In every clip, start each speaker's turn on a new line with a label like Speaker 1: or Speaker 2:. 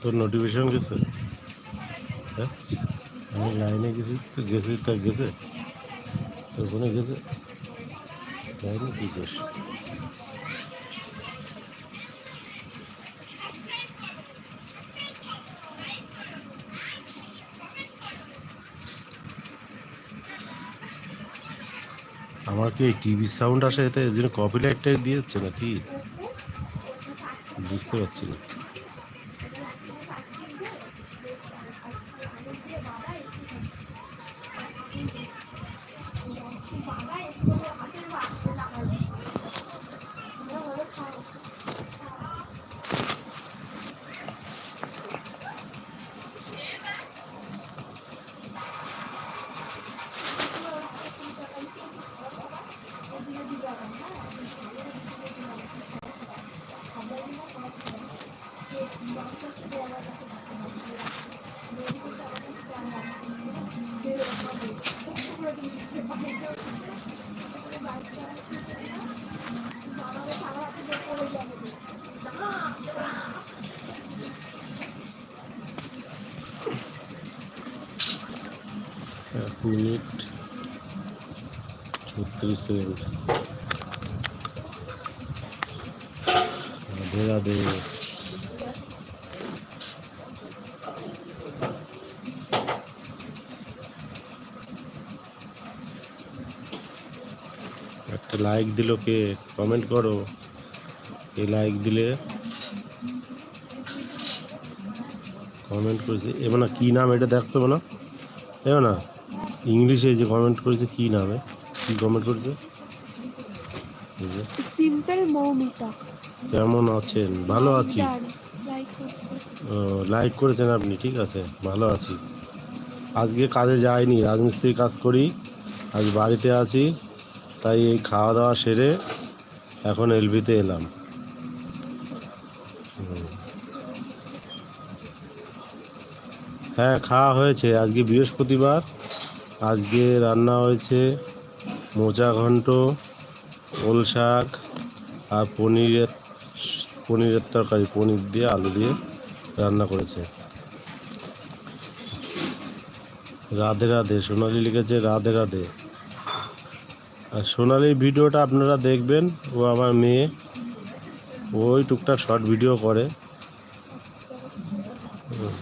Speaker 1: তোর নোটিফিকেশন গেছে? হ্যাঁ? আমি লাইনে গেছি, তো গেছি, তা গেছে? তোর ফোনে গেছে? লাইনে কী করছ আমার কি টিভি সাউন্ড আসে এতে এই জন্য কপি লাইটটা দিয়েছে নাকি? বুঝতে পারছি না এক মিনিট ছত্রিশ সেকেন্ড একটা লাইক দিল কে? কমেন্ট করো। এই লাইক দিলে কমেন্ট করেছে। এবার না কী নাম এটা দেখতো না? এবার না ইংলিশে যে কমেন্ট করেছে কী নামে কমেন্ট করেছে
Speaker 2: সিম্পল মৌমিতা।
Speaker 1: কেমন আছেন? ভালো আছি।
Speaker 2: লাইক
Speaker 1: লাইক করেছেন আপনি ঠিক আছে ভালো আছি। আজকে কাজে যাইনি রাজমিস্ত্রি কাজ করি। আজ বাড়িতে আছি তাই এই খাওয়া দাওয়া সেরে এখন এলবিতে এলাম। হ্যাঁ খাওয়া হয়েছে। আজকে বৃহস্পতিবার আজকে রান্না হয়েছে মোচা ঘন্ট, ওল শাক আর পনিরের পনিরের তরকারি, পনির দিয়ে আলু দিয়ে রান্না করেছে। রাধে রাধে, সোনালি লিখেছে, রাধে রাধে। আর সোনালির ভিডিওটা আপনারা দেখবেন, ও আমার মেয়ে, ওই টুকটাক শর্ট ভিডিও করে হুম।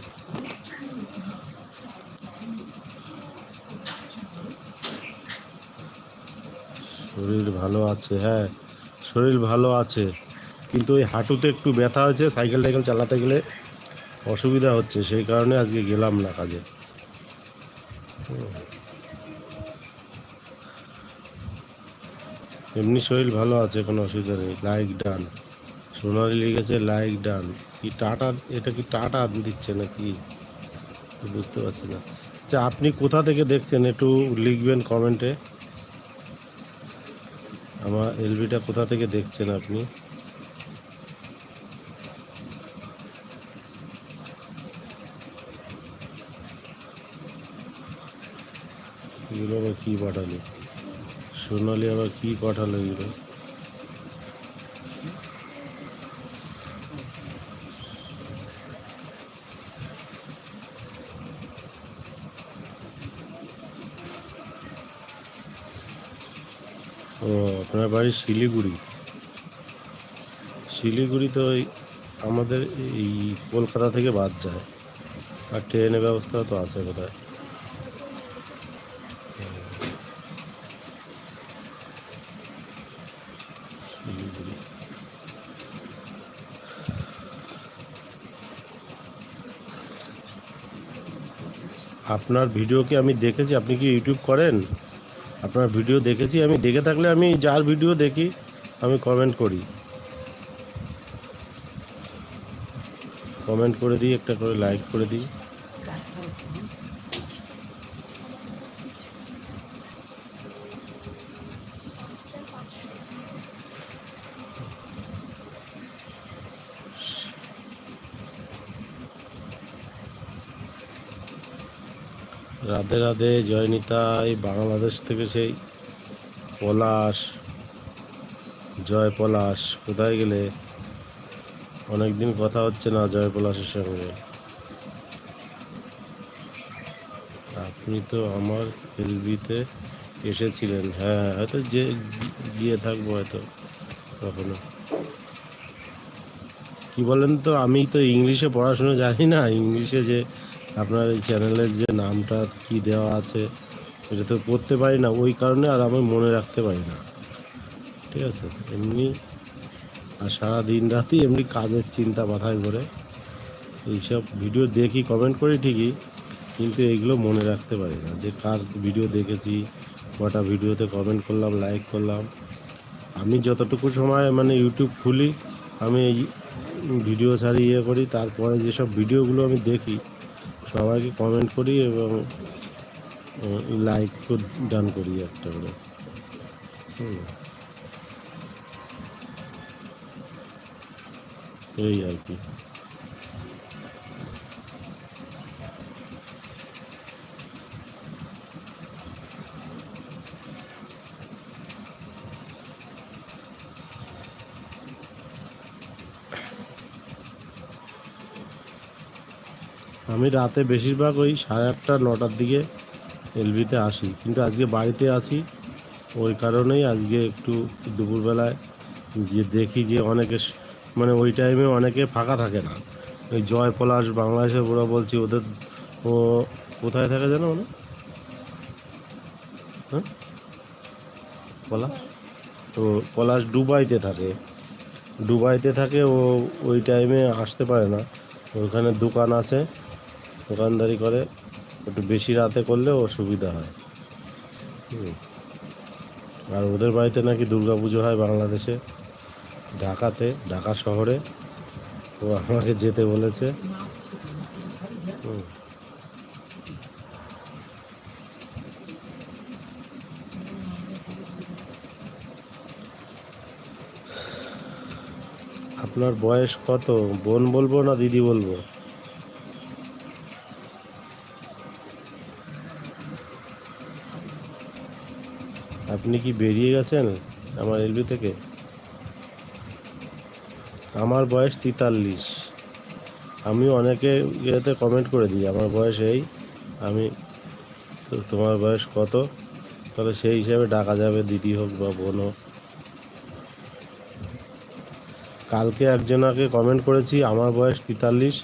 Speaker 1: শরীর ভালো আছে হ্যাঁ। শরীর ভালো আছে, কিন্তু ওই হাঁটুতে একটু ব্যথা হয়েছে, সাইকেল টাইকেল চালাতে গেলে অসুবিধা হচ্ছে, সেই কারণে আজকে গেলাম না কাজে। এমনি শরীর ভালো আছে, কোনো অসুবিধা নেই, লাইক ডান। সোনালি লিখেছে লাইক ডান। কি টাটা, এটা কি টাটা দিচ্ছে নাকি? বুঝতে পারছি না। আচ্ছা আপনি কোথা থেকে দেখছেন, একটু লিখবেন কমেন্টে। আমার এলবিটা কোথা থেকে দেখছেন আপনি? এগুলো আবার কী পাঠালি? সোনালি আবার কী পাঠালো এগুলো ও আপনার বাড়ি শিলিগুড়ি। শিলিগুড়ি তো ওই আমাদের এই কলকাতা থেকে বাদ যায়। আর ট্রেনের ব্যবস্থা তো আছে বোধহয়। আপনার ভিডিও কি আমি দেখেছি? আপনি কি ইউটিউব করেন? আপনার ভিডিও দেখেছি, আমি দেখে থাকলে আমি যার ভিডিও দেখি, আমি কমেন্ট করি। কমেন্ট করে দিই, একটা করে লাইক করে দিই। রাধে রাধে জয়নিতা এই বাংলাদেশ থেকে সেই পলাশ, জয় পলাশ, কোথায় গেলে? অনেকদিন কথা হচ্ছে না জয় পলাশের সঙ্গে। আপনি তো আমার এলবিতে এসেছিলেন। হ্যাঁ হয়তো যে গিয়ে থাকব হয়তো কখনো। কি বলেন তো? আমি তো ইংলিশে পড়াশোনা জানি না। ইংলিশে যে আপনার এই চ্যানেলের যে নামটা, কি দেওয়া আছে, এটা তো পড়তে পারি না। ওই কারণে আর আমি মনে রাখতে পারি না। ঠিক আছে? এমনি আর সারা দিন রাতই এমনি কাজের চিন্তা মাথায় করে এইসব ভিডিও দেখি কমেন্ট করি ঠিকই, কিন্তু এইগুলো মনে রাখতে পারি না। যে কার ভিডিও দেখেছি, কটা ভিডিওতে কমেন্ট করলাম লাইক করলাম। আমি যতটুকু সময় মানে ইউটিউব খুলি, আমি এই ভিডিও ছাড়ি ইয়ে করি, তারপরে যেসব ভিডিওগুলো আমি দেখি সবাইকে কমেন্ট করি এবং লাইক ডান করি একটা করে। হুম। এই আর কি। আমি রাতে বেশিরভাগ ওই সাড়ে আটটা, নটার দিকে এলবিতে আসি। কিন্তু আজকে বাড়িতে আছি, ওই কারণেই আজকে একটু দুপুরবেলায় গিয়ে দেখি যে অনেকে মানে ওই টাইমে অনেকে ফাঁকা থাকে না। ওই জয় পলাশ, বাংলাদেশের ওরা বলছি, ওদের ও কোথায় থাকে জানো মানে হ্যাঁ? পলাশ? তো পলাশ দুবাইতে থাকে। দুবাইতে থাকে, ও ওই টাইমে আসতে পারে না। ওখানে দোকান আছে। দোকানদারি করে, একটু বেশি রাতে করলে সুবিধা হয়। আর ওদের বাড়িতে নাকি দুর্গা পুজো হয় বাংলাদেশে। ঢাকাতে, ঢাকা শহরে। ও আমাকে যেতে বলেছে। আপনার বয়স কত? বোন বলব না দিদি বলব? আপনি কি বেরিয়ে গেছেন আমার এলবি থেকে? আমার বয়স তেতাল্লিশ। আমি অনেকে ইয়েতে কমেন্ট করে দিই, আমার বয়স এই, আমি তোমার বয়স কত? তাহলে সেই হিসাবে ডাকা যাবে, দিদি হোক বা বোন হোক। কালকে একজনাকে কমেন্ট করেছি, আমার বয়স তেতাল্লিশ।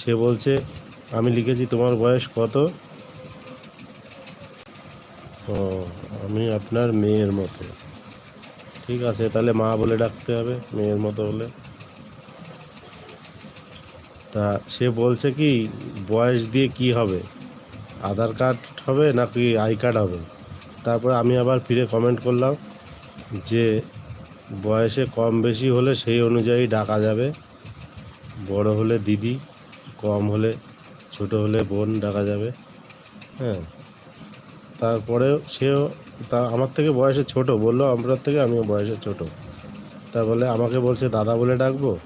Speaker 1: সে বলছে, আমি লিখেছি তোমার বয়স কত ও আমি আপনার মেয়ের মতো। ঠিক আছে, তাহলে মা বলে ডাকতে হবে, মেয়ের মতো হলে। তা সে বলছে কি, বয়স দিয়ে কি হবে? আধার কার্ড হবে নাকি আই কার্ড হবে? তারপরে আমি আবার ফিরে কমেন্ট করলাম যে, বয়সে কম বেশি হলে সেই অনুযায়ী ডাকা যাবে। বড় হলে দিদি, কম হলে ছোট হলে বোন ডাকা যাবে। হ্যাঁ তারপরেও সেও তা আমার থেকে বয়সে ছোট, বলল আপনার থেকে আমিও বয়সে ছোট। তা বলে আমাকে বলছে, দাদা বলে ডাকবো?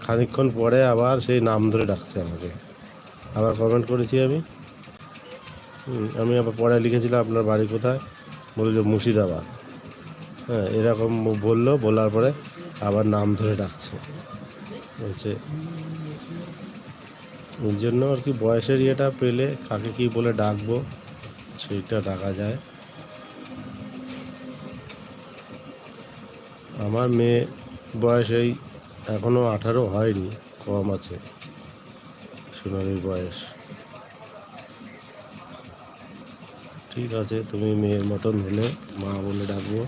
Speaker 1: খানিকক্ষণ পরে আবার সেই নাম ধরে ডাকছে আমাকে। আবার কমেন্ট করেছি আমি। আমি আবার পরে লিখেছিলাম, আপনার বাড়ি কোথায়? বলল, মুর্শিদাবাদ। হ্যাঁ এরকম বলল, বলার পরে আবার নাম ধরে ডাকছে। বলছে ওই জন্য আর কি বয়সের ইয়েটা পেলে কাকে কি বলে ডাকবো? সেইটা ডাকা যায়। আমার মেয়ে বয়স এই এখনও আঠারো হয়নি, কম আছে, সোনালির বয়স। ঠিক আছে, তুমি মেয়ের মতন হলে মা বলে ডাকবো।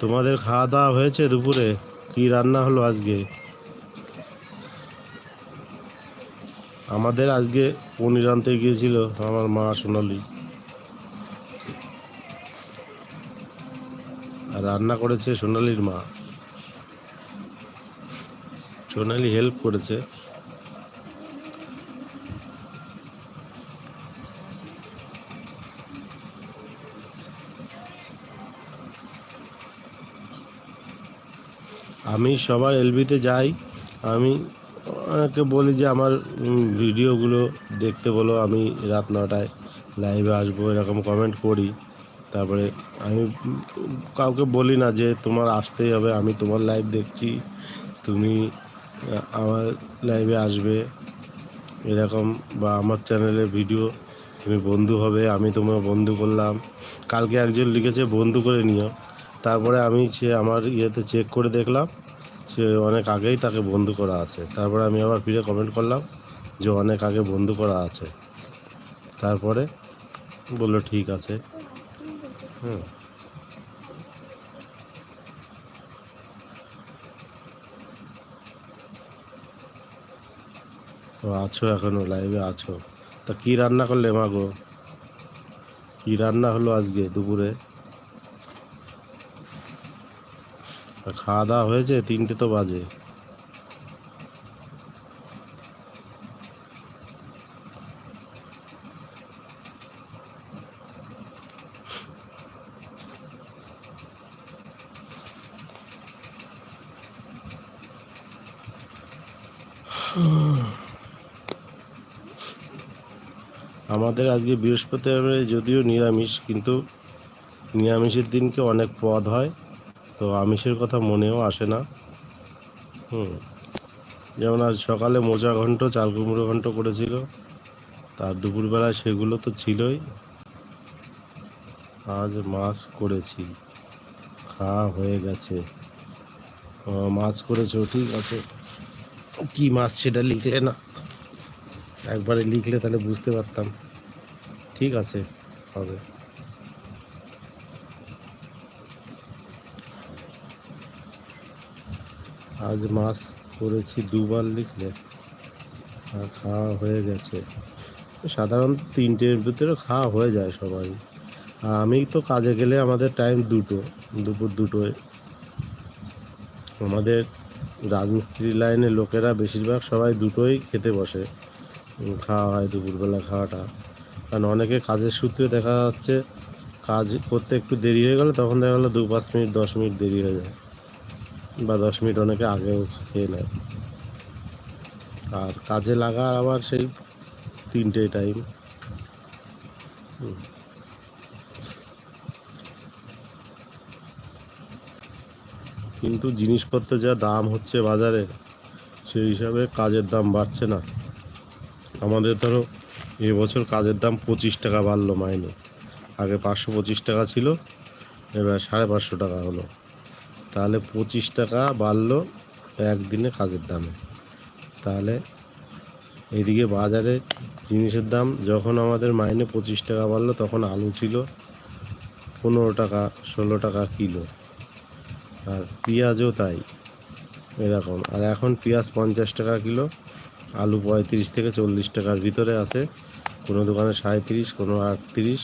Speaker 1: তোমাদের খাওয়া দাওয়া হয়েছে দুপুরে? কি রান্না হলো আজকে? আমাদের আজকে পনির আনতে গিয়েছিল আমার মা সোনালি। আর রান্না করেছে সোনালির মা। সোনালি হেল্প করেছে। আমি সবার এলবিতে যাই। আমি অনেককে বলি যে, আমার ভিডিওগুলো দেখতে বলো। আমি রাত নটায় লাইভে আসব, এরকম কমেন্ট করি। তারপরে আমি, কাউকে বলি না যে, তোমার আসতেই হবে। আমি তোমার লাইভ দেখছি। তুমি আমার লাইভে আসবে। এরকম, বা আমার চ্যানেলে ভিডিও তুমি বন্ধু হবে। আমি তোমার বন্ধু করলাম। কালকে একজন লিখেছে, বন্ধু করে নিও। তারপরে আমি সে আমার ইয়েতে চেক করে দেখলাম সে অনেক আগেই তাকে বন্ধু করা আছে। তারপরে আমি আবার ফিরে কমেন্ট করলাম যে অনেক আগে বন্ধু করা আছে। তারপরে বলল, ঠিক আছে। হুম। তো আছো এখনও লাইভে আছো। তা কি রান্না করলে মা গো? কি রান্না হলো আজকে দুপুরে তা খাওয়া দাওয়া হয়েছে? তিনটে তো বাজে। আমাদের আজকে বৃহস্পতিবারে যদিও নিরামিষ, কিন্তু নিরামিষের দিনকে অনেক পদ হয়। তো আমিষের কথা মনেও আসে না। হুম। যেমন আজ সকালে মোচা ঘন্ট, চাল কুমড়ো ঘন্ট করেছিল। তার দুপুরবেলায় সেগুলো তো ছিলই। আজ মাছ করেছি। খাওয়া হয়ে গেছে। মাছ করেছ, ঠিক আছে। কি মাছ সেটা লিখলে না? একবারে লিখলে তাহলে বুঝতে পারতাম। ঠিক আছে, হবে। আজ মাছ করেছি দুবার লিখলে। আর খাওয়া হয়ে গেছে। সাধারণত তিনটের ভিতরে খাওয়া হয়ে যায় সবাই। আর আমি তো কাজে গেলে আমাদের টাইম দুটো, দুপুর দুটোয়। আমাদের রাজমিস্ত্রি লাইনে লোকেরা বেশিরভাগ সবাই দুটোই খেতে বসে। খাওয়া হয় দুপুরবেলা খাওয়াটা। কারণ অনেকে কাজের সূত্রে দেখা যাচ্ছে, কাজ করতে একটু দেরি হয়ে গেলে তখন দেখা গেলো দু পাঁচ মিনিট, দশ মিনিট দেরি হয়ে যায়। বা দশ মিনিট অনেকে আগেও খেয়ে নেয়। আর কাজে লাগার আবার সেই তিনটে টাইম কিন্তু জিনিসপত্রের যা দাম হচ্ছে বাজারে, সেই হিসাবে কাজের দাম বাড়ছে না। আমাদের ধরো এবছর কাজের দাম পঁচিশ টাকা বাড়লো মাইনে। আগে পাঁচশো পঁচিশ টাকা ছিল, এবার সাড়ে পাঁচশো টাকা হলো। তাহলে পঁচিশ টাকা বাড়লো একদিনে কাজের দামে। তাহলে এদিকে বাজারে জিনিসের দাম যখন আমাদের মাইনে পঁচিশ টাকা বাড়লো তখন আলু ছিল পনেরো টাকা, ষোলো টাকা কিলো। আর পেঁয়াজও তাই। এরকম আর এখন পেঁয়াজ পঞ্চাশ টাকা কিলো, আলু পঁয়ত্রিশ থেকে চল্লিশ টাকার ভিতরে আছে। কোনো দোকানে সাঁত্রিশ কোনো আটত্রিশ।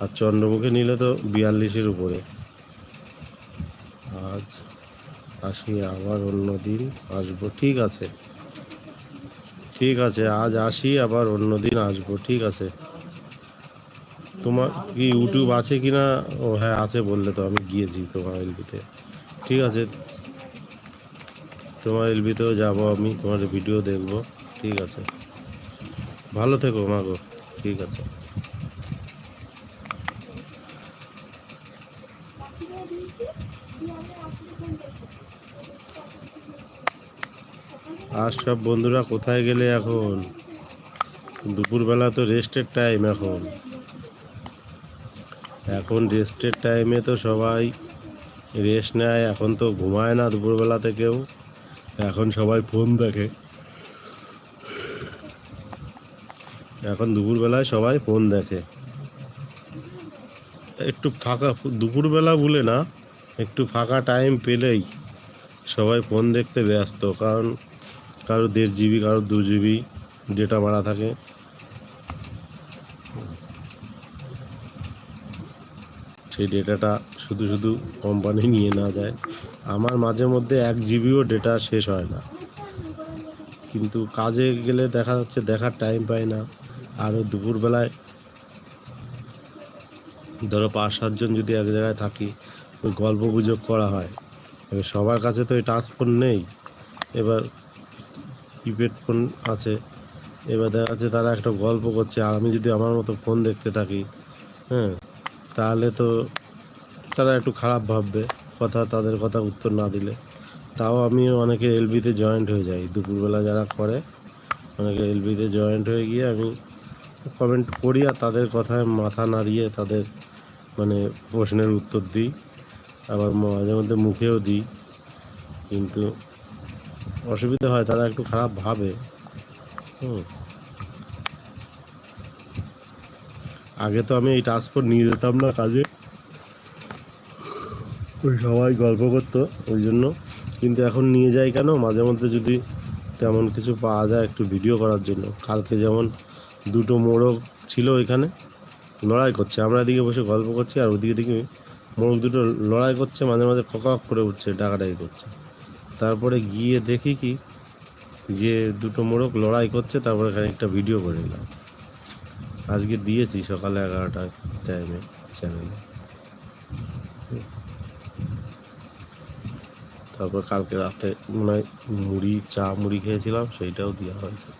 Speaker 1: আর চন্দ্রমুখী নিলে তো বিয়াল্লিশের উপরে। আজ আসি আবার অন্য দিন আসব। ঠিক আছে। ঠিক আছে, আজ আসি আবার অন্য দিন আসব। ঠিক আছে। তোমার কি ইউটিউব আছে কি না? ও হ্যাঁ আছে বললে তো আমি গিয়েছি তোমার এলবিতে। ঠিক আছে। তোমার এলবিতেও যাব আমি, তোমার ভিডিও দেখব। ঠিক আছে। ভালো থেকো মাগো ঠিক আছে। আর সব বন্ধুরা কোথায় গেলে এখন? দুপুরবেলা তো রেস্টের টাইম এখন। এখন রেস্টের টাইমে তো সবাই রেস্ট নেয়, এখন তো ঘুমায় না দুপুরবেলাতে কেউ এখন সবাই ফোন দেখে। এখন দুপুরবেলায় সবাই ফোন দেখে। একটু ফাঁকা, দুপুরবেলা বলে না, একটু ফাঁকা টাইম পেলেই সবাই ফোন দেখতে ব্যস্ত। কারণ কারও দেড় জিবি কারও দু জিবি ডেটা মারা থাকে। সেই ডেটাটা শুধু শুধু কোম্পানি নিয়ে না যায় আমার মাঝে মধ্যে এক জিবিও ডেটা শেষ হয় না। কিন্তু কাজে গেলে দেখা যাচ্ছে দেখার টাইম পাই না। আরও দুপুরবেলায় ধরো পাঁচ সাতজন যদি এক জায়গায় থাকি, ওই গল্প গুজব করা হয়। এবার সবার কাছে তো এই টাচ ফোন নেই। এবার কিপ্যাড ফোন আছে। এবার দেখা যাচ্ছে তারা একটা গল্প করছে, আর আমি যদি আমার মতো ফোন দেখতে থাকি হ্যাঁ তাহলে তো তারা একটু খারাপ ভাববে, কথা, তাদের কথা উত্তর না দিলে। তাও আমি অনেকে এলবিতে জয়েন্ট হয়ে যাই। দুপুরবেলা যারা করে, অনেকে এলবিতে জয়েন্ট হয়ে গিয়ে আমি কমেন্ট করি আর তাদের কথায় মাথা নাড়িয়ে তাদের মানে প্রশ্নের উত্তর দিই। আবার মাঝে মধ্যে মুখেও দিই। কিন্তু অসুবিধা হয়, তারা একটু খারাপ ভাবে। হুম। আগে তো আমি এই ট্রান্সপোর্ট নিয়ে যেতাম না কাজে। সবাই গল্প করতো, ওই জন্য। কিন্তু এখন নিয়ে যাই কেন? মাঝে মধ্যে যদি তেমন কিছু পাওয়া যায় একটু ভিডিও করার জন্য। কালকে যেমন দুটো মোড়ক ছিল ওইখানে লড়াই করছে। আমরা এদিকে বসে গল্প করছি আর ওদিকে দিকে মোড়ক দুটো লড়াই করছে, মাঝে মাঝে ককক করে উঠছে, ডাকাডাকি করছে। তারপরে গিয়ে দেখি কি, যে দুটো মোড়ক লড়াই করছে, তারপরে খানিকটা ভিডিও করে নিলাম। আজকে দিয়েছি সকালে এগারোটার টাইমে চ্যানেলে তারপর কালকে রাতে মনে হয় মুড়ি, চা মুড়ি খেয়েছিলাম, সেইটাও দেওয়া হয়েছে।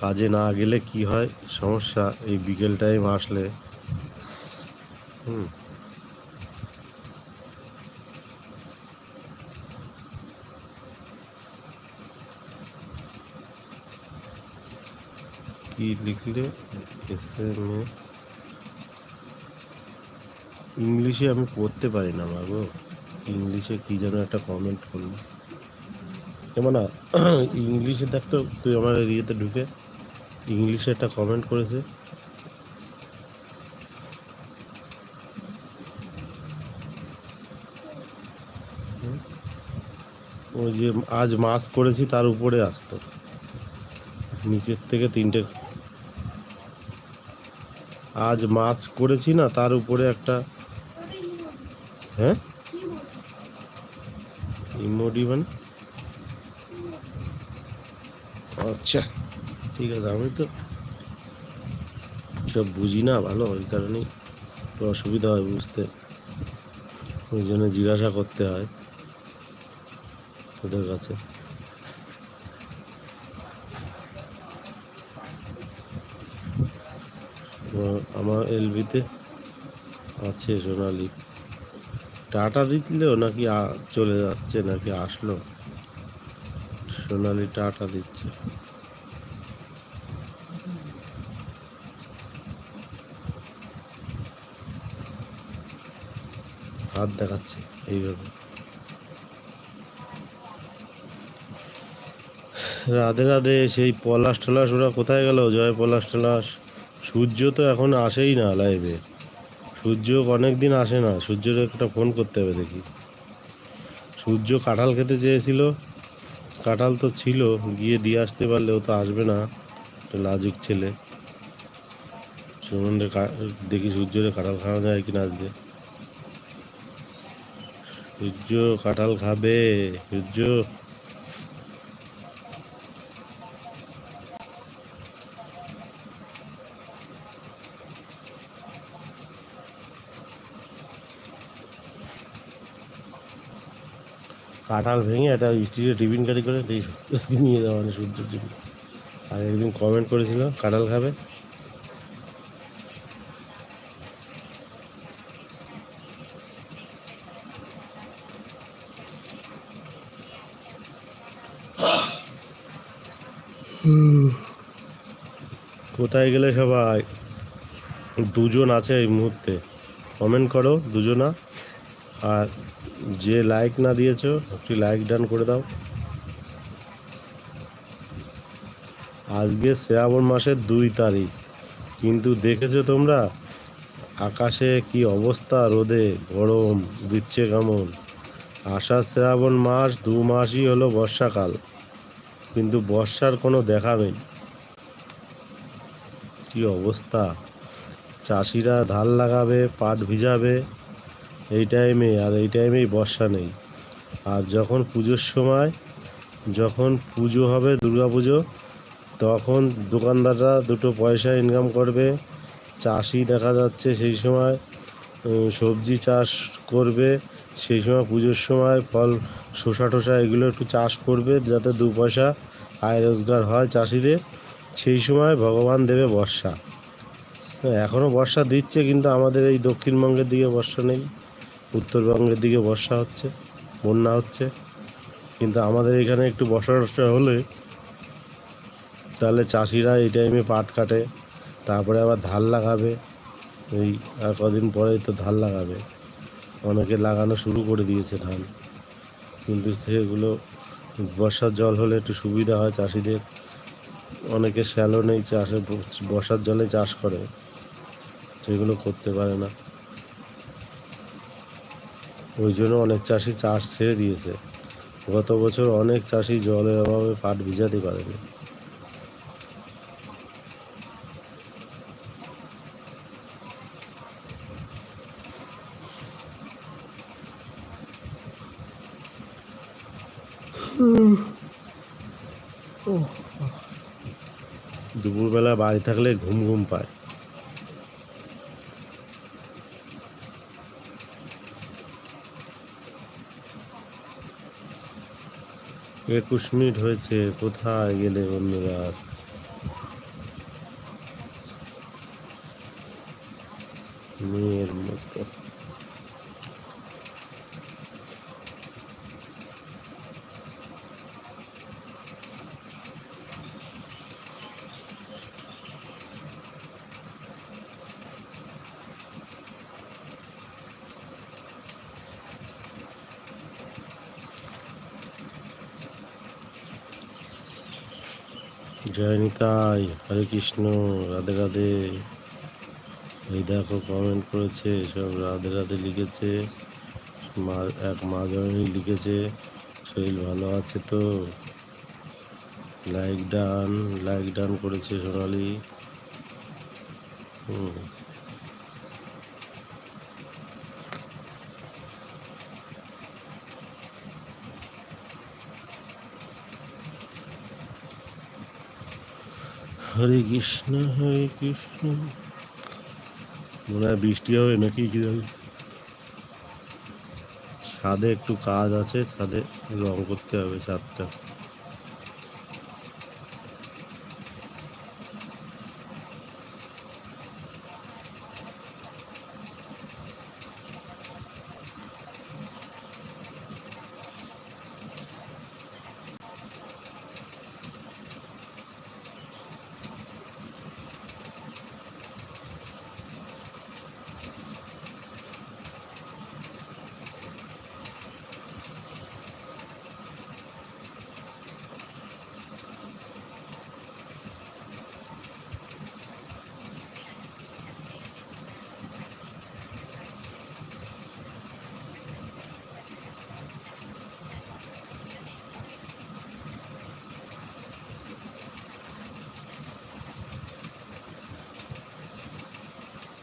Speaker 1: কাজে না গেলে কি হয়, সমস্যা, এই বিকেল টাইম আসলে। হুম। কি লিখলে? এস এম এস ইংলিশে আমি পড়তে পারি না গো ইংলিশে কি যেন একটা কমেন্ট করল। কেমন না, ইংলিশে দেখ তো, তুই আমার ইয়েতে ঢুকে ইংলিশে একটা কমেন্ট করেছে। ওই যে আজ মাস করেছি, তার উপরে আসতো। নিচের থেকে তিনটে আজ মাছ করেছি না, তার উপরে একটা হ্যাঁ? ইমোডি মানে? আচ্ছা ঠিক আছে, আমি তো সব বুঝি না ভালো, ওই কারণেই একটু অসুবিধা হয় বুঝতে। ওই জন্য জিজ্ঞাসা করতে হয় তোদের কাছে। আমার- এলবিতে আছে সোনালি। টাটা দিলেও নাকি চলে যাচ্ছে, নাকি আসলো? সোনালি টাটা দিচ্ছে। হাত দেখাচ্ছে এইভাবে। রাধে রাধে, সেই পলাশ টলাশ ওরা কোথায় গেল? জয় পলাশ টলাশ সূর্য তো এখন আসেই না লাইভে সূর্য অনেক দিন আসে না, সূর্যের একটা ফোন করতে হবে দেখি। সূর্য কাঁঠাল খেতে চেয়েছিল, কাঁঠাল তো ছিল, গিয়ে দিয়ে আসতে পারলে ও তো আসবে না লাজুক ছেলে। সুমনরে দেখি সূর্যরে কাঁঠাল খাওয়া যায় কিনা আজকে। সূর্য কাঁঠাল খাবে, সূর্য কাঁঠাল ভেঙে একটা স্টিলের টিফিন কারি করে নিয়ে যাওয়া মানে সূর্যের জন্য আর একদিন কমেন্ট করেছিল, কাঁঠাল খাবে। কোথায় গেলে সবাই? দুজন আছে এই মুহূর্তে। কমেন্ট করো, দুজনা। আর যে লাইক না দিয়েছ, একটি লাইক ডান করে দাও। আজকে শ্রাবণ মাসের দুই তারিখ। কিন্তু দেখেছ তোমরা? আকাশে কি অবস্থা? রোদে গরম, দিচ্ছে কেমন? আষাঢ় শ্রাবণ মাস দু মাসই হলো বর্ষাকাল। কিন্তু বর্ষার কোনো দেখা নেই। কি অবস্থা? চাষিরা ধান লাগাবে, পাট ভিজাবে এই টাইমে আর এই টাইমেই বর্ষা নেই। আর যখন পুজোর সময়, যখন পুজো হবে দুর্গা পুজো তখন দোকানদাররা দুটো পয়সা ইনকাম করবে। চাষি দেখা যাচ্ছে সেই সময় সবজি চাষ করবে। সেই সময় পুজোর সময় ফল, শসা টসা এগুলো একটু চাষ করবে যাতে দু পয়সা আয় রোজগার হয় চাষিদের। সেই সময় ভগবান দেবে বর্ষা। এখনও বর্ষা দিচ্ছে কিন্তু আমাদের এই দক্ষিণবঙ্গের দিকে বর্ষা নেই। উত্তরবঙ্গের দিকে বর্ষা হচ্ছে, বন্যা হচ্ছে। কিন্তু আমাদের এখানে একটু বর্ষা টর্ষা হলে তাহলে চাষিরা এই টাইমে পাট কাটে, তারপরে আবার ধান লাগাবে। এই আর কদিন পরেই তো ধান লাগাবে। অনেকে লাগানো শুরু করে দিয়েছে ধান। কিন্তু সেগুলো বর্ষার জল হলে একটু সুবিধা হয় চাষিদের। অনেকে শ্যালো নেই চাষে, বর্ষার জলে চাষ করে। সেগুলো করতে পারে না। ওই জন্য অনেক চাষি চাষ ছেড়ে দিয়েছে। গত বছর অনেক চাষি জলের অভাবে পাট ভিজাতে পারেনি। দুপুরবেলা বাড়ি থাকলে ঘুম ঘুম পায়। একুশ মিনিট হয়েছে কোথায় গেলে বন্ধুরা? মেয়ের মতো জয় নিতাই হরে কৃষ্ণ, রাধে রাধে। এই দেখো কমেন্ট করেছে, সব রাধে রাধে লিখেছে। মা, এক মা জননী লিখেছে। শরীর ভালো আছে তো? লাইক ডান লাইক ডান করেছে সোনালি। হুম। হরে কৃষ্ণ হরে কৃষ্ণ। মনে হয় বৃষ্টি হবে নাকি, কি জানি। ছাদে একটু কাজ আছে, ছাদে রং করতে হবে ছাদটা।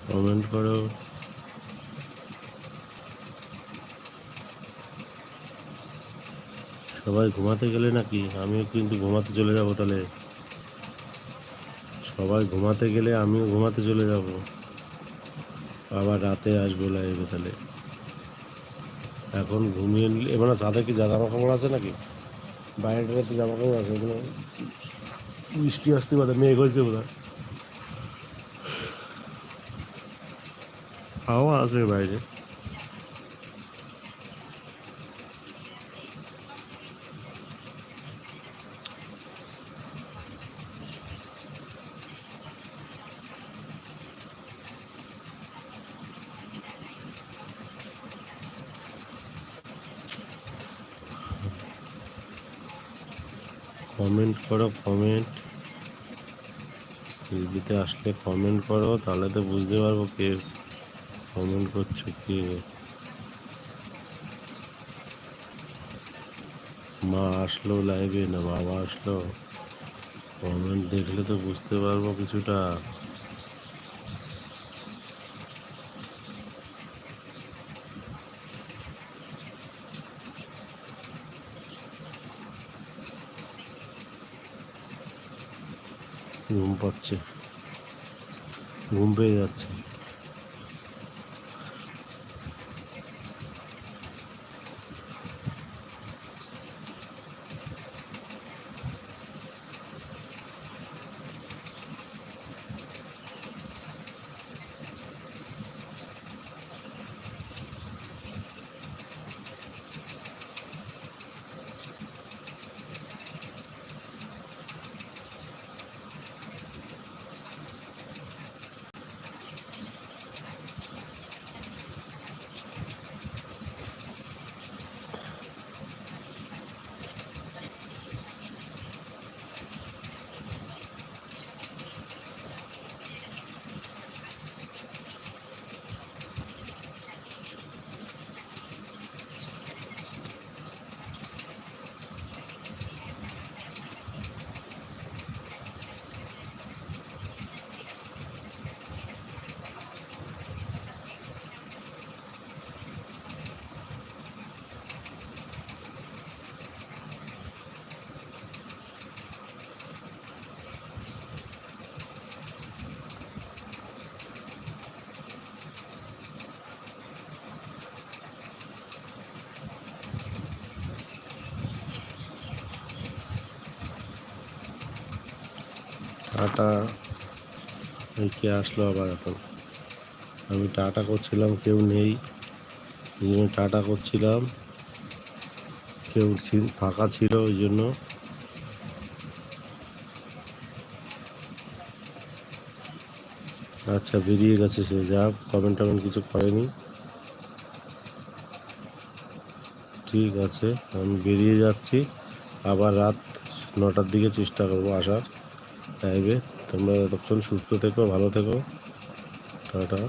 Speaker 1: কমেন্ট করো। সবাই ঘুমাতে গেলে নাকি? আমিও কিন্তু ঘুমাতে চলে যাব তাহলে। সবাই ঘুমাতে গেলে আমিও ঘুমাতে চলে যাব। আবার রাতে আসব লাইভে তাহলে। এখন ঘুমিয়ে নিলে এবার ছাদে কি জামা কাপড় আছে নাকি? বাইরেটাতে জামা কাপড় আছে? এখানে বৃষ্টি আসতে পারে, মেঘ হয়েছে বোধ হয় হাওয়া আছে বাইরে। কমেন্ট করো কমেন্ট টিভিতে আসলে কমেন্ট করো, তাহলে তো বুঝতে পারব কে কমেন্ট করছ কে? মা আসলো লাইভে না বাবা আসলো? কমেন্ট দেখলে তো বুঝতে পারব কিছুটা। ঘুম পাচ্ছে। ঘুম পেয়ে যাচ্ছে। টাটা এই কে আসলো আবার এখন। আমি টাটা করছিলাম, কেউ নেই। এই জন্য টাটা করছিলাম। কেউ ফাঁকা ছিল ওই জন্য। আচ্ছা বেরিয়ে গেছে সে। যা কমেন্ট টমেন্ট কিছু করেনি। ঠিক আছে, আমি বেরিয়ে যাচ্ছি। আবার রাত নটার দিকে চেষ্টা করব আসার। লাইভে তোমরা ততক্ষণ সুস্থ থেকো ভালো থেকো টাটা